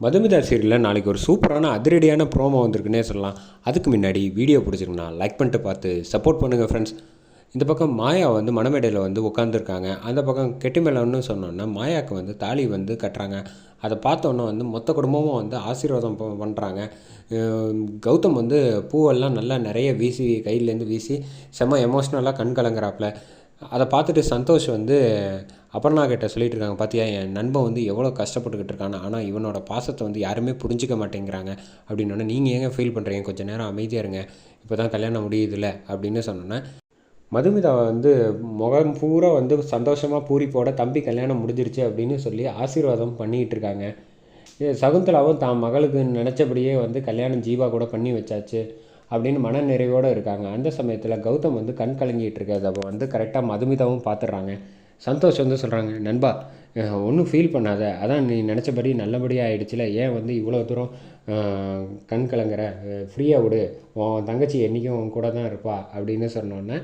மதுமிதா சீரியலில் நாளைக்கு ஒரு சூப்பரான அதிரடியான ப்ரோமோ வந்திருக்குன்னே சொல்லலாம். அதுக்கு முன்னாடி வீடியோ பிடிச்சிருக்குண்ணா லைக் பண்ணிட்டு பார்த்து சப்போர்ட் பண்ணுங்கள் ஃப்ரெண்ட்ஸ் இந்த பக்கம் மாயா வந்து மணமேடையில் வந்து உட்காந்துருக்காங்க அந்த பக்கம் கெட்டிமேலன்னு சொன்னோன்னா மாயாவுக்கு வந்து தாலி வந்து கட்டுறாங்க. அதை பார்த்தோன்னே வந்து மொத்த குடும்பமும் வந்து ஆசீர்வாதம் பண்ணுறாங்க கௌதம் வந்து பூவெல்லாம் நல்லா நிறைய வீசி கையிலேருந்து வீசி செம்ம எமோஷ்னலாக கண் கலங்குறாப்புல அதை பார்த்துட்டு சந்தோஷ் வந்து அபர்ணா கிட்ட சொல்லிட்டு இருக்காங்க பார்த்தியா என் நண்பன் வந்து எவ்வளோ கஷ்டப்பட்டுக்கிட்டு இருக்கான் ஆனால் இவனோட பாசத்தை வந்து யாருமே புரிஞ்சிக்க மாட்டேங்கிறாங்க. அப்படின்னோடனே நீங்கள் ஏங்க ஃபீல் பண்ணுறீங்க கொஞ்சம் நேரம் அமைதியாக இருங்க. இப்போ தான் கல்யாணம் முடியுதுல்ல அப்படின்னு சொன்னோன்னே மதுமிதா வந்து முகம் பூரா வந்து சந்தோஷமாக பூரிப்போட தம்பி கல்யாணம் முடிஞ்சிருச்சு அப்படின்னு சொல்லி ஆசீர்வாதம் பண்ணிக்கிட்டு இருக்காங்க சகுந்தலாவும் தான் மகளுக்கு நினச்சபடியே வந்து கல்யாணம் ஜீவா கூட பண்ணி வச்சாச்சு. அப்படின்னு மன நிறைவோடு இருக்காங்க. அந்த சமயத்தில் கௌதம் வந்து கண் கலங்கிட்டு இருக்கிறத வந்து கரெக்டாக மதுமிதாவும் பார்த்துடுறாங்க சந்தோஷ் வந்து சொல்கிறாங்க நண்பா ஒன்றும் ஃபீல் பண்ணாத. அதான் நீ நினச்சபடி நல்லபடியாக ஆகிடுச்சில்ல ஏன் வந்து இவ்வளோ தூரம் கண் கலங்குற? ஃப்ரீயாக விடு. உன் தங்கச்சி என்றைக்கும் உன் கூட தான் இருப்பா. அப்படின்னு சொன்னோன்னே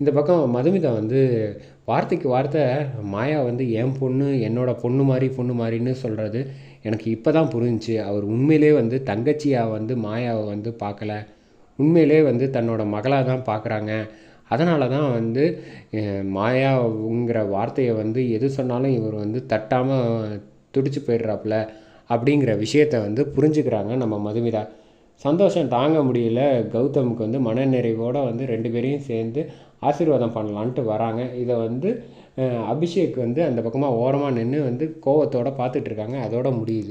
இந்த பக்கம் மதுமிதா வந்து வார்த்தைக்கு வார்த்தை மாயா வந்து என் பொண்ணு என்னோடய பொண்ணு மாதிரி பொண்ணு மாதிரின்னு சொல்கிறது எனக்கு இப்போ தான் புரிஞ்சிச்சு. அவர் உண்மையிலே வந்து தங்கச்சியாக வந்து மாயாவை வந்து பார்க்கல உண்மையிலே வந்து தன்னோட மகளாக தான் பார்க்குறாங்க. அதனால தான் வந்து மாயாங்கிற வார்த்தையை வந்து எது சொன்னாலும் இவர் வந்து தட்டாமல் துடிச்சு போயிடுறாப்புல அப்படிங்கிற விஷயத்த வந்து புரிஞ்சுக்கிறாங்க நம்ம மதுமிதா. சந்தோஷம் தாங்க முடியல. கௌதமுக்கு வந்து மனநிறைவோடு வந்து ரெண்டு பேரையும் சேர்ந்து ஆசீர்வாதம் பண்ணலான்ட்டு வராங்க. இதை வந்து அபிஷேக் வந்து அந்த பக்கமாக ஓரமாக நின்று வந்து கோவத்தோடு பார்த்துட்ருக்காங்க அதோட முடியுது.